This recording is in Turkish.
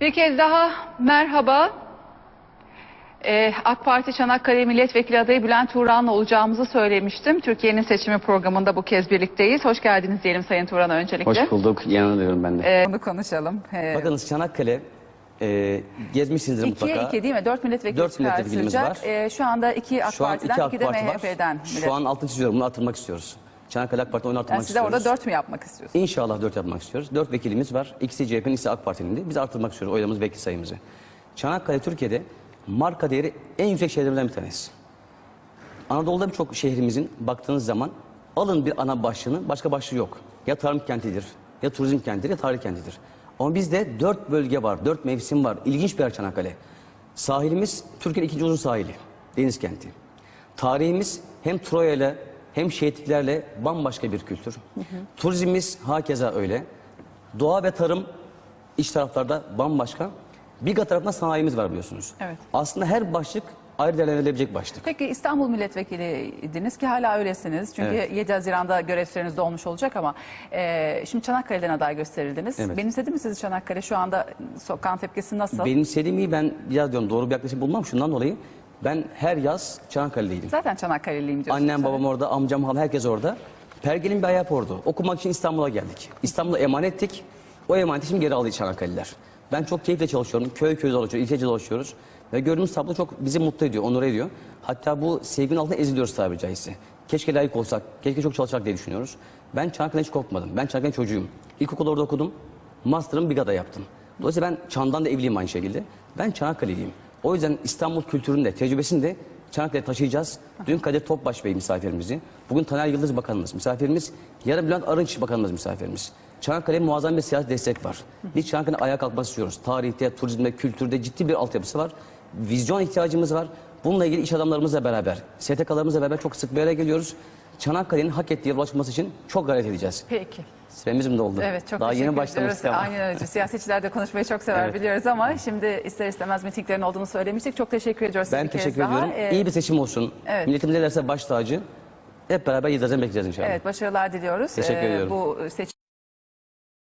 Bir kez daha merhaba. Ee, AK Parti Çanakkale Milletvekili adayı Bülent Turan'la olacağımızı söylemiştim. Türkiye'nin seçimi programında bu kez birlikteyiz. Hoş geldiniz diyelim Sayın Turan öncelikle. Hoş bulduk. Yanılıyorum ben de. Ee, bunu konuşalım. Ee, Bakınız Çanakkale e, gezmişsinizdir ikiye mutlaka. iki değil mi? Dört milletvekili Dört milletvekilimiz var. Ee, şu anda iki AK Şu Parti'den, iki AK iki de Parti var. MHP'den. Şu an altını çiziyorum. Bunu artırmak istiyoruz. Çanakkale AK Parti oyunu artırmak yani siz de istiyoruz. orada dört mü yapmak istiyorsunuz? İnşallah dört yapmak istiyoruz. Dört vekilimiz var. İkisi CHP'nin, ikisi AK Parti'nin de. Biz artırmak istiyoruz oylamız vekil sayımızı. Çanakkale Türkiye'de marka değeri en yüksek şehirlerden bir tanesi. Anadolu'da birçok şehrimizin baktığınız zaman alın bir ana başlığını başka başlığı yok. Ya tarım kentidir, ya turizm kentidir, ya tarih kentidir. Ama bizde dört bölge var, dört mevsim var. İlginç bir yer Çanakkale. Sahilimiz Türkiye'nin ikinci uzun sahili, deniz kenti. Tarihimiz hem Troya ile hem şehitliklerle bambaşka bir kültür. Turizmimiz hakeza öyle. Doğa ve tarım iç taraflarda bambaşka. Biga tarafında sanayimiz var biliyorsunuz. Evet. Aslında her başlık ayrı değerlendirilebilecek başlık. Peki İstanbul milletvekiliydiniz ki hala öylesiniz. Çünkü Evet. 7 Haziran'da görev süreniz dolmuş olacak ama e, şimdi Çanakkale'den aday gösterildiniz. Evet. Benimsedi mi sizi Çanakkale? Şu anda sokağın tepkisi nasıl? Benimsediğimi ben biraz diyorum doğru bir yaklaşım bulmam şundan dolayı. Ben her yaz Çanakkale'deydim. Zaten Çanakkale'liyim diyorsunuz. Annem babam orada, amcam hala herkes orada. Pergel'in bir ayağı ordu. Okumak için İstanbul'a geldik. İstanbul'a emanettik. O emaneti şimdi geri aldı Çanakkale'liler. Ben çok keyifle çalışıyorum. Köy köy dolaşıyoruz, ilçece dolaşıyoruz. Ve gördüğümüz tablo çok bizi mutlu ediyor, onur ediyor. Hatta bu sevginin altında eziliyoruz tabiri caizse. Keşke layık olsak, keşke çok çalışsak diye düşünüyoruz. Ben Çanakkale'den hiç korkmadım. Ben Çanakkale çocuğuyum. İlkokulu orada okudum. Master'ımı Biga'da yaptım. Dolayısıyla ben Çan'dan da evliyim aynı şekilde. Ben Çanakkale'liyim. O yüzden İstanbul kültürünü de, tecrübesini de Çanakkale'ye taşıyacağız. Dün Kadir Topbaş Bey misafirimizi. Bugün Taner Yıldız Bakanımız misafirimiz. Yarın Bülent Arınç Bakanımız misafirimiz. Çanakkale'ye muazzam bir siyasi destek var. Biz Çanakkale'nin ayağa kalkması istiyoruz. Tarihte, turizmde, kültürde ciddi bir altyapısı var. Vizyon ihtiyacımız var. Bununla ilgili iş adamlarımızla beraber, STK'larımızla beraber çok sık bir araya geliyoruz. Çanakkale'nin hak ettiği ulaşması için çok gayret edeceğiz. Peki. Süremiz mi doldu? Evet çok Daha yeni başlamıştık ama. Aynen öyle. Siyasetçiler de konuşmayı çok sever Evet. biliyoruz ama şimdi ister istemez mitinglerin olduğunu söylemiştik. Çok teşekkür ediyoruz Ben teşekkür ediyorum. Ee, İyi bir seçim olsun. evet. Milletimiz ne derse baş tacı. Hep beraber yıldızlarını bekleyeceğiz inşallah. Evet başarılar diliyoruz. Teşekkür ediyorum. Bu seçim